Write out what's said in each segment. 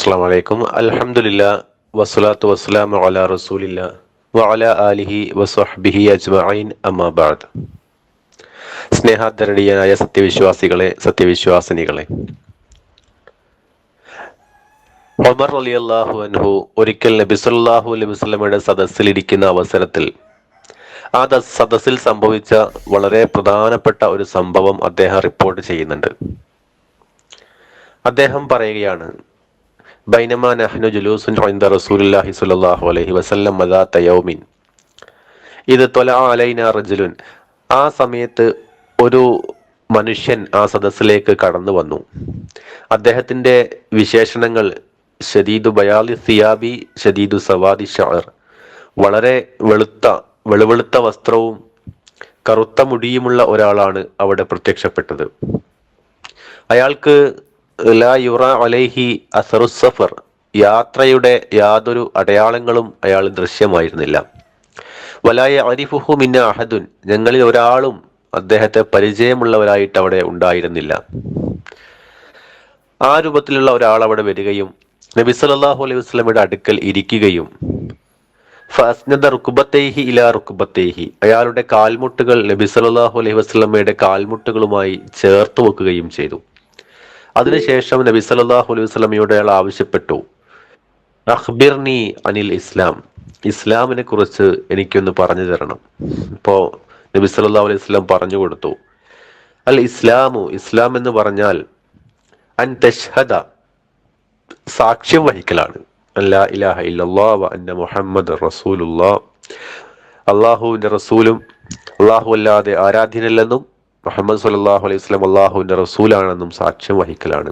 അസ്സാം വലൈക്കും അലഹമുല്ല വസ്സലാത്തു വസ്സലാം അല റസൂലില്ല വഅല ആലിഹി വസ്വഹ്ബിഹി അജ്മഈൻ അമ്മാബാദ് സ്നേഹാദരണീയനായ സത്യവിശ്വാസികളെ സത്യവിശ്വാസിനികളെ. ഒമർ അലി അള്ളാഹു അൻഹു ഒരിക്കൽ നബി സല്ലാഹു അലൈഹി വസല്ലമയുടെ സദസ്സിലിരിക്കുന്ന അവസരത്തിൽ ആ സദസ്സിൽ സംഭവിച്ച വളരെ പ്രധാനപ്പെട്ട ഒരു സംഭവം അദ്ദേഹം റിപ്പോർട്ട് ചെയ്യുന്നുണ്ട്. അദ്ദേഹം പറയുകയാണ് ബൈനമാ നഹ്നു റസൂലുള്ളാഹി സ്വല്ലല്ലാഹു അലൈഹി വസല്ലം യൗമിൻ ഇത് റജുലുൻ. ആ സമയത്ത് ഒരു മനുഷ്യൻ ആ സദസ്സിലേക്ക് കടന്നു വന്നു. അദ്ദേഹത്തിന്റെ വിശേഷണങ്ങൾ ഷദീദു ബയാലി സിയാബി ഷദീദു സവാദി ഷാർ വളരെ വെളുത്ത വെളുവെളുത്ത വസ്ത്രവും കറുത്ത മുടിയുമുള്ള ഒരാളാണ് അവിടെ പ്രത്യക്ഷപ്പെട്ടത്. അയാൾക്ക് ലാ അലൈഹി യാത്രയുടെ യാതൊരു അടയാളങ്ങളും അയാൾ ദൃശ്യമായിരുന്നില്ല. വലായ അരിഫുഹു മിന്ന അഹദുൻ. ഞങ്ങളിൽ ഒരാളും അദ്ദേഹത്തെ പരിചയമുള്ളവരായിട്ട് അവിടെ ഉണ്ടായിരുന്നില്ല. ആ രൂപത്തിലുള്ള ഒരാൾ അവിടെ വരികയും നബി സല്ലല്ലാഹു അലൈഹി വസല്ലമയുടെ അടുക്കൽ ഇരിക്കുകയും ഫസ്നദ റുക്കുബത്തേഹി ഇലാ റുക്കുബത്തേഹി അയാളുടെ കാൽമുട്ടുകൾ നബി സല്ലല്ലാഹു അലൈഹി വസ്ലമയുടെ കാൽമുട്ടുകളുമായി ചേർത്ത് വെക്കുകയും ചെയ്തു. അതിനുശേഷം നബി സല്ലാഹു അലൈഹി വസ്ലമിയോട് അയാൾ ആവശ്യപ്പെട്ടു. അഖ്ബിർനി അനിൽ ഇസ്ലാം. ഇസ്ലാമിനെ കുറിച്ച് എനിക്കൊന്ന് പറഞ്ഞു തരണം. ഇപ്പോ നബി സല്ലാ അലൈഹി വസല്ലം പറഞ്ഞു കൊടുത്തു. അൽ ഇസ്ലാമു ഇസ്ലാം എന്ന് പറഞ്ഞാൽ അൻ തഷ്ഹദ സാക്ഷ്യം വഹിക്കലാണ്. അല്ലാ ഇലാഹ ഇല്ലല്ലാ മുഹമ്മദ് റസൂലുള്ളാ അള്ളാഹുവിന്റെ റസൂലും അള്ളാഹു അല്ലാതെ ആരാധ്യനല്ലെന്നും മുഹമ്മദ് സല്ലല്ലാഹു അലൈഹി വസല്ലം അള്ളാഹുവിന്റെ റസൂലാണെന്നും സാക്ഷ്യം വഹിക്കലാണ്.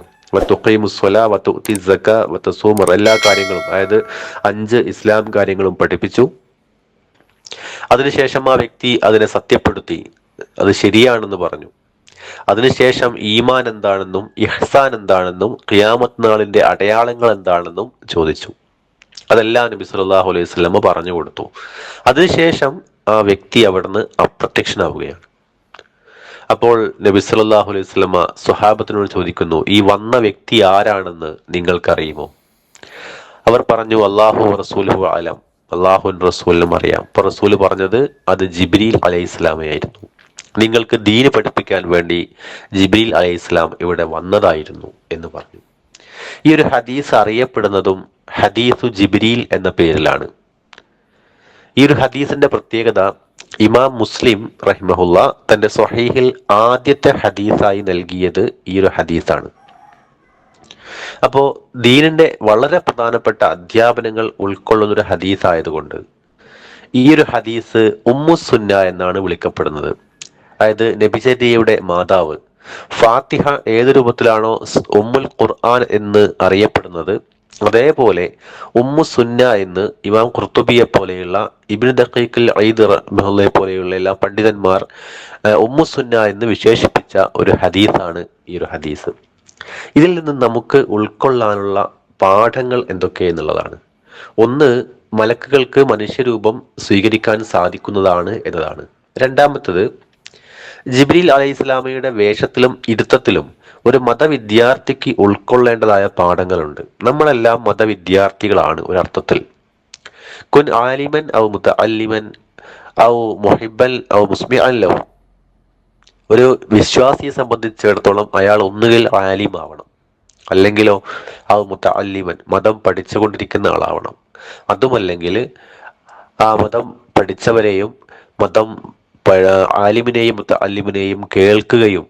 എല്ലാ കാര്യങ്ങളും അതായത് അഞ്ച് ഇസ്ലാം കാര്യങ്ങളും പഠിപ്പിച്ചു. അതിനുശേഷം ആ വ്യക്തി അതിനെ സത്യപ്പെടുത്തി. അത് ശരിയാണെന്ന് പറഞ്ഞു. അതിനുശേഷം ഈമാൻ എന്താണെന്നും ഇഹ്സാൻ എന്താണെന്നും ഖിയാമത്ത് നാളിന്റെ അടയാളങ്ങൾ എന്താണെന്നും ചോദിച്ചു. അതെല്ലാം നബി സല്ലല്ലാഹു അലൈഹി സ്വലമ പറഞ്ഞു കൊടുത്തു. അതിനുശേഷം ആ വ്യക്തി അവിടുന്ന് അപ്രത്യക്ഷനാവുകയാണ്. അപ്പോൾ നബി സല്ലല്ലാഹു അലൈഹി വസല്ലമ സുഹാബത്തിനോട് ചോദിക്കുന്നു ഈ വന്ന വ്യക്തി ആരാണെന്ന് നിങ്ങൾക്കറിയുമോ? അവർ പറഞ്ഞു അള്ളാഹു റസൂലുഹു അലം. അള്ളാഹു റസൂലിനും അറിയാം. അപ്പൊ റസൂൽ പറഞ്ഞത് അത് ജിബ്രീൽ അലൈഹി ഇസ്ലാമയായിരുന്നു നിങ്ങൾക്ക് ദീന് പഠിപ്പിക്കാൻ വേണ്ടി ജിബ്രീൽ അലൈഹി ഇസ്ലാം ഇവിടെ വന്നതായിരുന്നു എന്ന് പറഞ്ഞു. ഈ ഒരു ഹദീസ് അറിയപ്പെടുന്നതും ഹദീസു ജിബ്രീൽ എന്ന പേരിലാണ്. ഈ ഒരു ഹദീസിന്റെ പ്രത്യേകത ഇമാം മുസ്ലിം റഹിമഹുല്ല തന്റെ സൊഹീഹിൽ ആദ്യത്തെ ഹദീസായി നൽകിയത് ഈ ഒരു ഹദീസാണ്. അപ്പോ ദീനിന്റെ വളരെ പ്രധാനപ്പെട്ട അധ്യാപനങ്ങൾ ഉൾക്കൊള്ളുന്ന ഒരു ഹദീസ് ആയതുകൊണ്ട് ഈ ഒരു ഹദീസ് ഉമ്മു സുന്ന എന്നാണ് വിളിക്കപ്പെടുന്നത്. അതായത് നബിചര്യയുടെ മാതാവ് ഫാത്തിഹ ഏത് രൂപത്തിലാണോ ഉമ്മുൽ ഖുർആൻ എന്ന് അറിയപ്പെടുന്നത്? അതേപോലെ ഉമ്മു സുന്ന എന്ന് ഇമാം ഖുർത്തുബിയെ പോലെയുള്ള ഇബിൻ ദഖീഖൽ ഐദ് റഹ്മത്തുള്ളാഹി പോലെയുള്ള എല്ലാ പണ്ഡിതന്മാർ ഉമ്മു സുന്ന എന്ന് വിശേഷിപ്പിച്ച ഒരു ഹദീസാണ് ഈ ഒരു ഹദീസ്. ഇതിൽ നിന്ന് നമുക്ക് ഉൾക്കൊള്ളാനുള്ള പാഠങ്ങൾ എന്തൊക്കെ എന്നുള്ളതാണ്. ഒന്ന് മലക്കുകൾക്ക് മനുഷ്യരൂപം സ്വീകരിക്കാൻ സാധിക്കുന്നതാണ് എന്നതാണ്. രണ്ടാമത്തത് ജിബ്രീൽ അലൈഹി ഇസ്ലാമയുടെ വേഷത്തിലും ഇരുത്തത്തിലും ഒരു മതവിദ്യാർത്ഥിക്ക് ഉൾക്കൊള്ളേണ്ടതായ പാഠങ്ങളുണ്ട്. നമ്മളെല്ലാം മതവിദ്യാർത്ഥികളാണ് ഒരർത്ഥത്തിൽ. കുൻ ആലിമൻ ഔ മുത്ത അല്ലിമൻ ഔ മൊഹിബൻ ഔ മുസ്മി അല്ലോ ഒരു വിശ്വാസിയെ സംബന്ധിച്ചിടത്തോളം അയാൾ ഒന്നുകിൽ ആലിമാവണം. അല്ലെങ്കിലോ ഔ മുത്ത അല്ലിമൻ മതം പഠിച്ചുകൊണ്ടിരിക്കുന്ന ആളാവണം. അതുമല്ലെങ്കിൽ ആ മതം പഠിച്ചവരെയും മതം ആലിമിനെയും മുത്ത അല്ലിമിനെയും കേൾക്കുകയും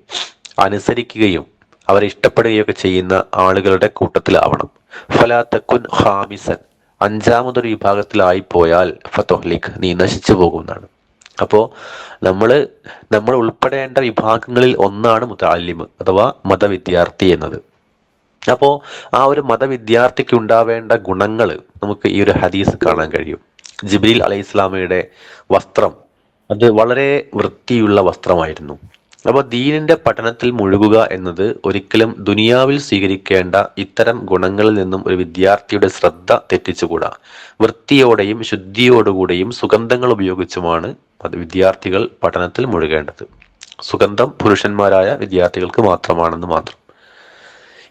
അനുസരിക്കുകയും അവരെ ഇഷ്ടപ്പെടുകയൊക്കെ ചെയ്യുന്ന ആളുകളുടെ കൂട്ടത്തിലാവണം. ഫലാത്തക്കുൻ ഹാമിസൻ അഞ്ചാമതൊരു വിഭാഗത്തിലായി പോയാൽ ഫത്തോഹ്ലിഖ് നീ നശിച്ചു പോകുന്നതാണ് അപ്പോ നമ്മൾ നമ്മൾ ഉൾപ്പെടേണ്ട വിഭാഗങ്ങളിൽ ഒന്നാണ് മുതാലിം അഥവാ മതവിദ്യാർത്ഥി എന്നത്. അപ്പോ ആ ഒരു മതവിദ്യാർത്ഥിക്ക് ഉണ്ടാവേണ്ട ഗുണങ്ങൾ നമുക്ക് ഈ ഒരു ഹദീസ് കാണാൻ കഴിയും. ജിബ്രീൽ അലൈഹി ഇസ്ലാമയുടെ വസ്ത്രം അത് വളരെ വൃത്തിയുള്ള വസ്ത്രമായിരുന്നു. അപ്പോൾ ദീനിന്റെ പഠനത്തിൽ മുഴുകുക എന്നത് ഒരിക്കലും ദുനിയാവിൽ സ്വീകരിക്കേണ്ട ഇത്തരം ഗുണങ്ങളിൽ നിന്നും ഒരു വിദ്യാർത്ഥിയുടെ ശ്രദ്ധ തെറ്റിച്ചുകൂടാ. വൃത്തിയോടെയും ശുദ്ധിയോടുകൂടെയും സുഗന്ധങ്ങൾ ഉപയോഗിച്ചുമാണ് അത് വിദ്യാർത്ഥികൾ പഠനത്തിൽ മുഴുകേണ്ടത്. സുഗന്ധം പുരുഷന്മാരായ വിദ്യാർത്ഥികൾക്ക് മാത്രമാണെന്ന് മാത്രം.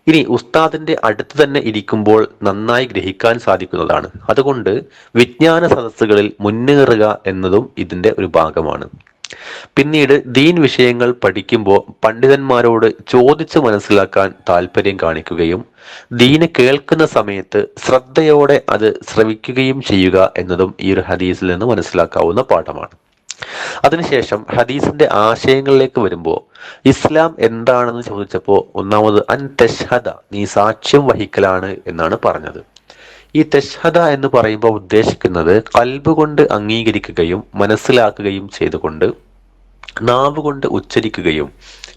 ഇനി ഉസ്താദിന്റെ അടുത്ത് തന്നെ ഇരിക്കുമ്പോൾ നന്നായി ഗ്രഹിക്കാൻ സാധിക്കുന്നതാണ്. അതുകൊണ്ട് വിജ്ഞാന സദസ്സുകളിൽ മുന്നേറുക എന്നതും ഇതിന്റെ ഒരു ഭാഗമാണ്. പിന്നീട് ദീൻ വിഷയങ്ങൾ പഠിക്കുമ്പോൾ പണ്ഡിതന്മാരോട് ചോദിച്ച് മനസ്സിലാക്കാൻ താല്പര്യം കാണിക്കുകയും ദീന് കേൾക്കുന്ന സമയത്ത് ശ്രദ്ധയോടെ അത് ശ്രവിക്കുകയും ചെയ്യുക എന്നതും ഈ ഒരു ഹദീസിൽ നിന്ന് മനസ്സിലാക്കാവുന്ന പാഠമാണ്. അതിനുശേഷം ഹദീസിന്റെ ആശയങ്ങളിലേക്ക് വരുമ്പോൾ ഇസ്ലാം എന്താണെന്ന് ചോദിച്ചപ്പോൾ ഒന്നാമത് അൻ തെഷ്ഹദ നീ സാക്ഷ്യം വഹിക്കലാണ് എന്നാണ് പറഞ്ഞത്. ഈ തെഷ്ഹദ എന്ന് പറയുമ്പോൾ ഉദ്ദേശിക്കുന്നത് കൽബ് കൊണ്ട് അംഗീകരിക്കുകയും മനസ്സിലാക്കുകയും ചെയ്തുകൊണ്ട് നാവ് കൊണ്ട് ഉച്ചരിക്കുകയും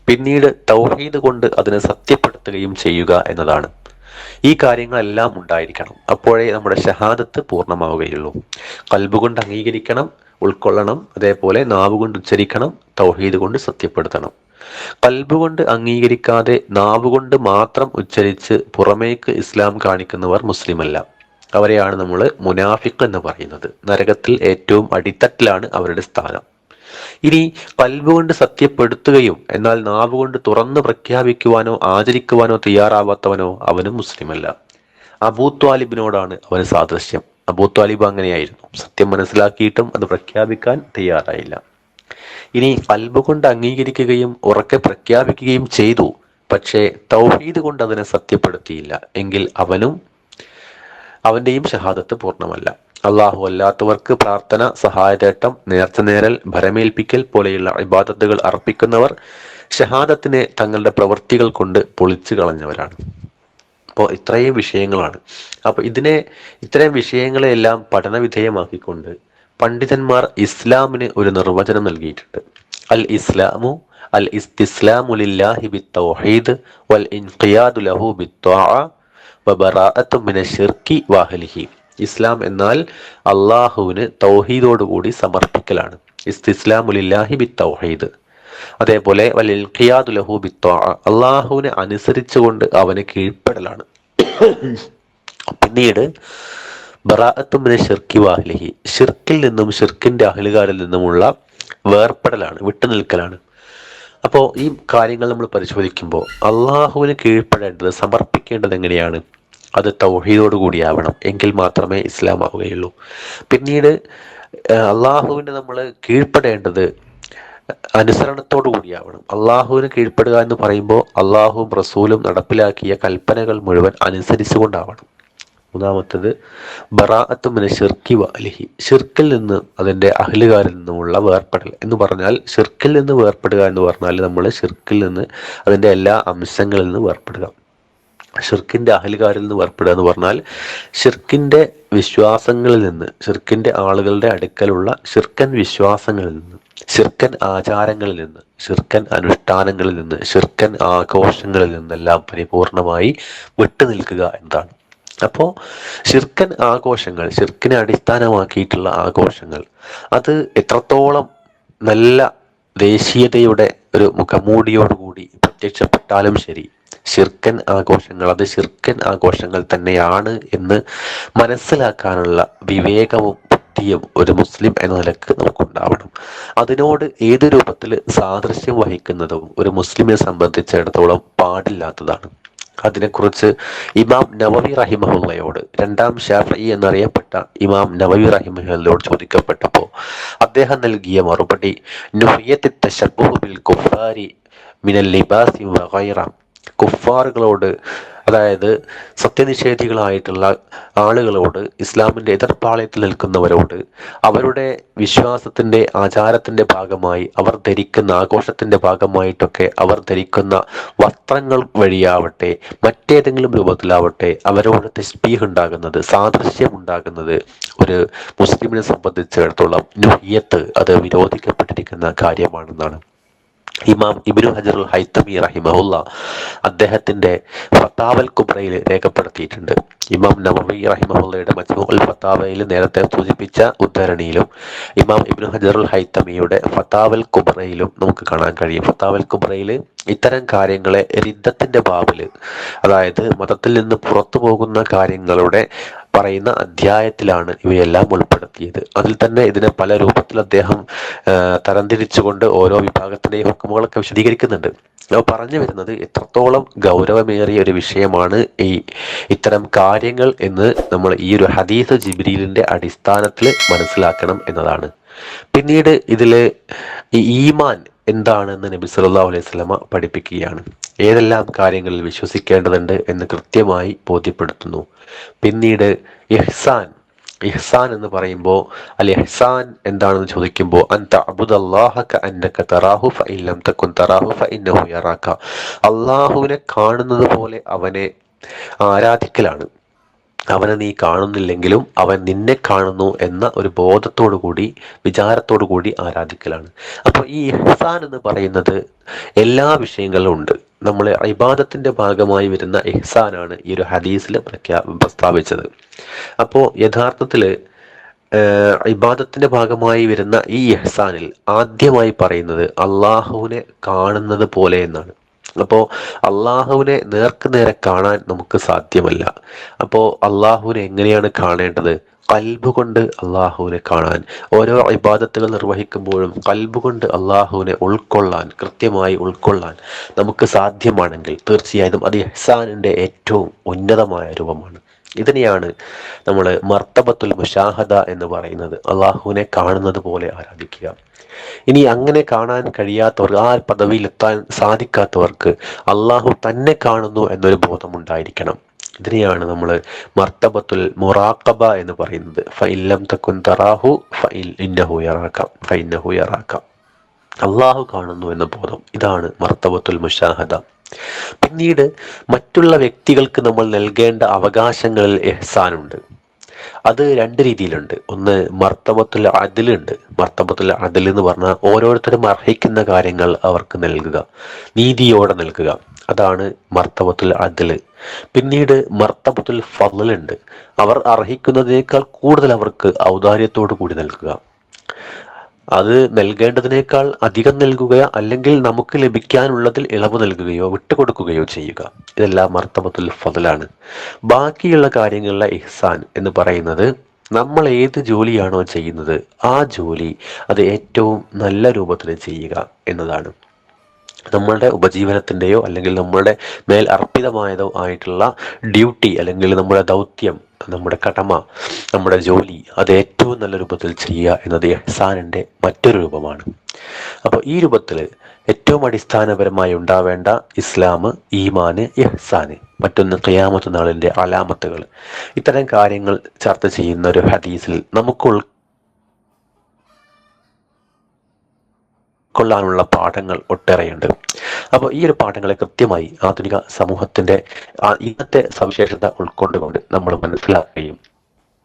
പിന്നീട് തൗഹീദ് കൊണ്ട് അതിനെ സത്യപ്പെടുത്തുകയും ചെയ്യുക എന്നതാണ്. ഈ കാര്യങ്ങളെല്ലാം ഉണ്ടായിരിക്കണം. അപ്പോഴേ നമ്മുടെ ഷഹാദത്ത് പൂർണമാവുകയുള്ളൂ. കൽബ് കൊണ്ട് അംഗീകരിക്കണം ഉൾക്കൊള്ളണം അതേപോലെ നാവ് കൊണ്ട് ഉച്ചരിക്കണം തൗഹീദ് കൊണ്ട് സത്യപ്പെടുത്തണം. കൽബ് കൊണ്ട് അംഗീകരിക്കാതെ നാവ് കൊണ്ട് മാത്രം ഉച്ചരിച്ച് പുറമേക്ക് ഇസ്ലാം കാണിക്കുന്നവർ മുസ്ലിമല്ല. അവരെയാണ് നമ്മൾ മുനാഫിഖ് എന്ന് പറയുന്നത്. നരകത്തിൽ ഏറ്റവും അടിത്തട്ടിലാണ് അവരുടെ സ്ഥാനം. ഇനി കൽബ് കൊണ്ട് സത്യപ്പെടുത്തുകയും എന്നാൽ നാവുകൊണ്ട് തുറന്ന് പ്രഖ്യാപിക്കുവാനോ ആചരിക്കുവാനോ തയ്യാറാവാത്തവനോ അവനും മുസ്ലിമല്ല. അബൂത്വാലിബിനോടാണ് അവന് സാദൃശ്യം. അബൂത്വാലിബ് അങ്ങനെയായിരുന്നു. സത്യം മനസ്സിലാക്കിയിട്ടും അത് പ്രഖ്യാപിക്കാൻ തയ്യാറായില്ല. ഇനി കൽബ് കൊണ്ട് അംഗീകരിക്കുകയും ഉറക്കെ പ്രഖ്യാപിക്കുകയും ചെയ്തു. പക്ഷേ തൗഹീദ് കൊണ്ട് അതിനെ സത്യപ്പെടുത്തിയില്ല. എങ്കിൽ അവനും അവന്റെയും ഷഹാദത്ത് പൂർണമല്ല. അള്ളാഹു അല്ലാത്തവർക്ക് പ്രാർത്ഥന സഹായതേട്ടം നേർച്ച നേരൽ ഭരമേൽപ്പിക്കൽ പോലെയുള്ള ഇബാദത്തുകൾ അർപ്പിക്കുന്നവർ ഷഹാദത്തിനെ തങ്ങളുടെ പ്രവൃത്തികൾ കൊണ്ട് പൊളിച്ചു കളഞ്ഞവരാണ്. അപ്പോൾ ഇത്രയും വിഷയങ്ങളാണ്. അപ്പോൾ ഇതിനെ ഇത്രയും വിഷയങ്ങളെല്ലാം പഠനവിധേയമാക്കിക്കൊണ്ട് പണ്ഡിതന്മാർ ഇസ്ലാമിന് ഒരു നിർവചനം നൽകിയിട്ടുണ്ട്. അൽ ഇസ്ലാമു അൽ ഇസ്തിസ്ലാമു ലില്ലാഹി തൗഹീദ് വൽ ഇൻഖിയാദു ലഹു ബി വാഹലിഹി. ഇസ്ലാം എന്നാൽ അള്ളാഹുവിന് തൗഹീദോടുകൂടി സമർപ്പിക്കലാണ്. അതേപോലെ വലിൽ ഖിയാദു ലഹു ബി അള്ളാഹുവിനെ അനുസരിച്ചുകൊണ്ട് അവന് കീഴ്പ്പെടലാണ്. പിന്നീട് വാഹ്ലിഹി. ഷിർക്കിൽ നിന്നും ഷിർക്കിന്റെ അഹലുകാരിൽ നിന്നുമുള്ള വേർപ്പെടലാണ് വിട്ടുനിൽക്കലാണ്. അപ്പോൾ ഈ കാര്യങ്ങൾ നമ്മൾ പരിശോധിക്കുമ്പോൾ അള്ളാഹുവിന് കീഴ്പ്പെടേണ്ടത് സമർപ്പിക്കേണ്ടത് എങ്ങനെയാണ്? അത് തൗഹീദോട് കൂടിയാവണം എങ്കിൽ മാത്രമേ ഇസ്ലാം ആവുകയുള്ളൂ. പിന്നീട് അള്ളാഹുവിന് നമ്മൾ കീഴ്പ്പെടേണ്ടത് അനുസരണത്തോടു കൂടിയാവണം അള്ളാഹുവിന് കീഴ്പ്പെടുക എന്ന് പറയുമ്പോൾ അള്ളാഹുവും റസൂലും നടപ്പിലാക്കിയ കൽപ്പനകൾ മുഴുവൻ അനുസരിച്ചുകൊണ്ടാവണം. മൂന്നാമത്തത് ബറാഅത്തുമിന് ഷിർക്കി വാലിഹി ഷിർക്കിൽ നിന്ന് അതിന്റെ അഹ്ലുകാരിൽ നിന്നുമുള്ള വേർപ്പെടൽ എന്ന് പറഞ്ഞാൽ ഷിർക്കിൽ നിന്ന് വേർപെടുക എന്ന് പറഞ്ഞാൽ നമ്മൾ ഷിർക്കിൽ നിന്ന് അതിന്റെ എല്ലാ അംശങ്ങളിൽ നിന്ന് വേർപെടുക. ഷിർക്കിന്റെ അഹലുകാരിൽ നിന്ന് വേർപ്പെടുക എന്ന് പറഞ്ഞാൽ ഷിർക്കിന്റെ വിശ്വാസങ്ങളിൽ നിന്ന് ഷിർക്കിന്റെ ആളുകളുടെ അടുക്കലുള്ള ഷിർക്കൻ വിശ്വാസങ്ങളിൽ നിന്ന് ഷിർക്കൻ ആചാരങ്ങളിൽ നിന്ന് ഷിർക്കൻ അനുഷ്ഠാനങ്ങളിൽ നിന്ന് ഷിർക്കൻ ആഘോഷങ്ങളിൽ നിന്നെല്ലാം പരിപൂർണമായി വിട്ടുനിൽക്കുക എന്നതാണ്. അപ്പോൾ ശിർക്കൻ ആഘോഷങ്ങൾ ശിർക്കിനെ അടിസ്ഥാനമാക്കിയിട്ടുള്ള ആഘോഷങ്ങൾ അത് എത്രത്തോളം നല്ല ദേശീയതയുടെ ഒരു മുഖമൂടിയോടുകൂടി പ്രത്യക്ഷപ്പെട്ടാലും ശരി ശിർക്കൻ ആഘോഷങ്ങൾ അത് ശിർക്കൻ ആഘോഷങ്ങൾ തന്നെയാണ് എന്ന് മനസ്സിലാക്കാനുള്ള വിവേകവും ബുദ്ധിയും ഒരു മുസ്ലിം എന്ന നിലയ്ക്ക് നമുക്കുണ്ടാവണം. അതിനോട് ഏത് രൂപത്തിൽ സാദൃശ്യം വഹിക്കുന്നതും ഒരു മുസ്ലിമിനെ സംബന്ധിച്ചിടത്തോളം പാടില്ലാത്തതാണ്. അതിനെക്കുറിച്ച് ഇമാം നവവി റഹിമഹുല്ലയോട് രണ്ടാം ഷാഫി എന്നറിയപ്പെട്ട ഇമാം നവവി റഹിമഹുല്ലയോട് ചോദിക്കപ്പെട്ടപ്പോൾ അദ്ദേഹം നൽകിയ മറുപടി ബിൽ കുഫാരി മിനൽ ലിബാസി വഗൈറ കുഫാറുകളോട് അതായത് സത്യനിഷേധികളായിട്ടുള്ള ആളുകളോട് ഇസ്ലാമിന്റെ എതിർപ്പാളയത്തിൽ നിൽക്കുന്നവരോട് അവരുടെ വിശ്വാസത്തിന്റെ ആചാരത്തിന്റെ ഭാഗമായി അവർ ധരിക്കുന്ന ആഘോഷത്തിന്റെ ഭാഗമായിട്ടൊക്കെ അവർ ധരിക്കുന്ന വസ്ത്രങ്ങൾ വഴിയാവട്ടെ മറ്റേതെങ്കിലും രൂപത്തിലാവട്ടെ അവരോട് തെസ്ബീഹ് ഉണ്ടാകുന്നത് സാദൃശ്യം ഉണ്ടാകുന്നത് ഒരു മുസ്ലിമിനെ സംബന്ധിച്ചിടത്തോളം നുഹിയത്ത് അത് വിരോധിക്കപ്പെട്ടിരിക്കുന്ന കാര്യമാണെന്നാണ്. ഇമാം ഇബിനു ഹജറുൽ ഹൈത്തമി റഹിമഹുല്ല അദ്ദേഹത്തിന്റെ ഫത്താവൽ കുബ്രയിൽ രേഖപ്പെടുത്തിയിട്ടുണ്ട്. ഇമാം നവവി റഹിമഹുല്ലയുടെ മജ്മുൽ ഫത്താവയിൽ നേരത്തെ സൂചിപ്പിച്ച ഉദ്ധരണിയിലും ഇമാം ഇബിനു ഹജറുൽ ഹൈത്തമിയുടെ ഫത്താവൽ കുബ്രയിലും നമുക്ക് കാണാൻ കഴിയും. ഫത്താവൽ കുബ്രയിൽ ഇത്തരം കാര്യങ്ങളെ രിദ്ധത്തിന്റെ ബാബിൽ അതായത് മതത്തിൽ നിന്ന് പുറത്തു പോകുന്ന കാര്യങ്ങളുടെ പറയുന്ന അധ്യായത്തിലാണ് ഇവയെല്ലാം ഉൾപ്പെടുത്തിയത്. അതിൽ തന്നെ ഇതിനെ പല രൂപത്തിൽ അദ്ദേഹം തരംതിരിച്ചുകൊണ്ട് ഓരോ വിഭാഗത്തിന്റെയും ഹുക്കുമുകളൊക്കെ വിശദീകരിക്കുന്നുണ്ട്. അപ്പോൾ പറഞ്ഞു വരുന്നത് എത്രത്തോളം ഗൗരവമേറിയ ഒരു വിഷയമാണ് ഈ ഇത്തരം കാര്യങ്ങൾ എന്ന് നമ്മൾ ഈ ഒരു ഹദീസ് ജിബ്രീലിന്റെ അടിസ്ഥാനത്തിൽ മനസ്സിലാക്കണം എന്നതാണ്. പിന്നീട് ഇതിൽ ഈ ഈമാൻ എന്താണെന്ന് നബി സല്ലല്ലാഹു അലൈഹി വസല്ലമ പഠിപ്പിക്കുകയാണ്. ഏതെല്ലാം കാര്യങ്ങളിൽ വിശ്വസിക്കേണ്ടതുണ്ട് എന്ന് കൃത്യമായി ബോധ്യപ്പെടുത്തുന്നു. പിന്നീട് ഇഹ്സാൻ. ഇഹ്സാൻ എന്ന് പറയുമ്പോൾ അൽ ഇഹ്സാൻ എന്താണെന്ന് ചോദിക്കുമ്പോൾ അൻത അബുദല്ലാഹക അന്നക തറാഹു ഫഇല്ലം തകുൻ തറാഹു ഫഇന്നഹു യറാക. അള്ളാഹുവിനെ കാണുന്നത് പോലെ അവനെ ആരാധിക്കലാണ്. അവനെ നീ കാണുന്നില്ലെങ്കിലും അവൻ നിന്നെ കാണുന്നു എന്ന ഒരു ബോധത്തോടു കൂടി വിചാരത്തോടു കൂടി ആരാധിക്കലാണ്. അപ്പോൾ ഈ ഇഹ്സാൻ എന്ന് പറയുന്നത് എല്ലാ വിഷയങ്ങളിലും ഉണ്ട്. നമ്മൾ ഇബാദത്തിന്റെ ഭാഗമായി വരുന്ന ഇഹ്സാനാണ് ഈ ഒരു ഹദീസിൽ പ്രഖ്യാ പ്രസ്താവിച്ചത്. അപ്പോൾ യഥാർത്ഥത്തിൽ ഇബാദത്തിന്റെ ഭാഗമായി വരുന്ന ഈ ഇഹ്സാനിൽ ആദ്യമായി പറയുന്നത് അള്ളാഹുവിനെ കാണുന്നത് പോലെ എന്നാണ്. അപ്പോൾ അള്ളാഹുവിനെ നേർക്ക് നേരെ കാണാൻ നമുക്ക് സാധ്യമല്ല. അപ്പോൾ അള്ളാഹുവിനെ എങ്ങനെയാണ് കാണേണ്ടത്? കൽബ് കൊണ്ട് അള്ളാഹുവിനെ കാണാൻ. ഓരോ ഇബാദത്തുകൾ നിർവഹിക്കുമ്പോഴും കൽബ് കൊണ്ട് അള്ളാഹുവിനെ ഉൾക്കൊള്ളാൻ കൃത്യമായി ഉൾക്കൊള്ളാൻ നമുക്ക് സാധ്യമാണെങ്കിൽ തീർച്ചയായും അത് ഇഹ്സാനിന്റെ ഏറ്റവും ഉന്നതമായ രൂപമാണ്. ഇതിനെയാണ് നമ്മൾ മർത്തബത്തുൽ മുഷാഹദ എന്ന് പറയുന്നത്. അള്ളാഹുവിനെ കാണുന്നത് പോലെ ആരാധിക്കുക. ഇനി അങ്ങനെ കാണാൻ കഴിയാത്തവർ ആ പദവിയിലെത്താൻ സാധിക്കാത്തവർക്ക് അള്ളാഹു തന്നെ കാണുന്നു എന്നൊരു ബോധമുണ്ടായിരിക്കണം. ഇതിനെയാണ് നമ്മൾ മർത്തബത്തുൽ മുറാക്കബ എന്ന് പറയുന്നത്. ഫൈലം തക്കുൻ തറാഹു ഫൈൽ ഇന്നഹു യറാക്കാം ഫൈന്നഹു യറാക്കാം അള്ളാഹു കാണുന്നു എന്ന ബോധം. ഇതാണ് മർത്തബത്തുൽ മുഷാഹദ. പിന്നീട് മറ്റുള്ള വ്യക്തികൾക്ക് നമ്മൾ നൽകേണ്ട അവകാശങ്ങളിൽ എഹ്സാനുണ്ട്. അത് രണ്ട് രീതിയിലുണ്ട്. ഒന്ന് മർത്തബത്തുൽ അതിലുണ്ട് മർത്തബത്തുൽ അതിൽ എന്ന് പറഞ്ഞാൽ ഓരോരുത്തരും അർഹിക്കുന്ന കാര്യങ്ങൾ അവർക്ക് നൽകുക. നീതിയോടെ നൽകുക. അതാണ് മർത്തബത്തുൽ അതിൽ പിന്നീട് മർത്തബത്തുൽ ഫضലുണ്ട് അവർ അർഹിക്കുന്നതിനേക്കാൾ കൂടുതൽ അവർക്ക് ഔദാര്യത്തോടു കൂടി നൽകുക. അത് നൽകേണ്ടതിനേക്കാൾ അധികം നൽകുക അല്ലെങ്കിൽ നമുക്ക് ലഭിക്കാനുള്ളതിൽ ഇളവ് നൽകുകയോ വിട്ടുകൊടുക്കുകയോ ചെയ്യുക. ഇതെല്ലാം മർത്തബത്തുൽ ഫതലാണ്. ബാക്കിയുള്ള കാര്യങ്ങളിലെ ഇഹ്സാൻ എന്ന് പറയുന്നത് നമ്മൾ ഏത് ജോലിയാണോ ചെയ്യുന്നത് ആ ജോലി അത് ഏറ്റവും നല്ല രൂപത്തിൽ ചെയ്യുക എന്നതാണ്. നമ്മളുടെ ഉപജീവനത്തിന്റെയോ അല്ലെങ്കിൽ നമ്മളുടെ മേൽ അർപ്പിതമായതോ ആയിട്ടുള്ള ഡ്യൂട്ടി അല്ലെങ്കിൽ നമ്മുടെ ദൗത്യം നമ്മുടെ കടമ നമ്മുടെ ജോലി അത് ഏറ്റവും നല്ല രൂപത്തിൽ ചെയ്യുക എന്നത് എഹ്സാനിന്റെ മറ്റൊരു രൂപമാണ്. അപ്പോൾ ഈ രൂപത്തിൽ ഏറ്റവും അടിസ്ഥാനപരമായി ഉണ്ടാവേണ്ട ഇസ്ലാം ഈമാന് എഹ്സാന് മറ്റൊന്ന് ഖിയാമത്ത് നാളിന്റെ അലാമത്തുകൾ. ഇത്തരം കാര്യങ്ങൾ ചർച്ച ചെയ്യുന്ന ഒരു ഹദീസിൽ നമുക്ക് ഉൾ കൊള്ളാനുള്ള പാഠങ്ങൾ ഒട്ടേറെയുണ്ട്. അപ്പോൾ ഈ ഒരു പാഠങ്ങളെ കൃത്യമായി ആധുനിക സമൂഹത്തിന്റെ ഇന്നത്തെ സവിശേഷത ഉൾക്കൊണ്ടുകൊണ്ട് നമ്മൾ മനസ്സിലാക്കുകയും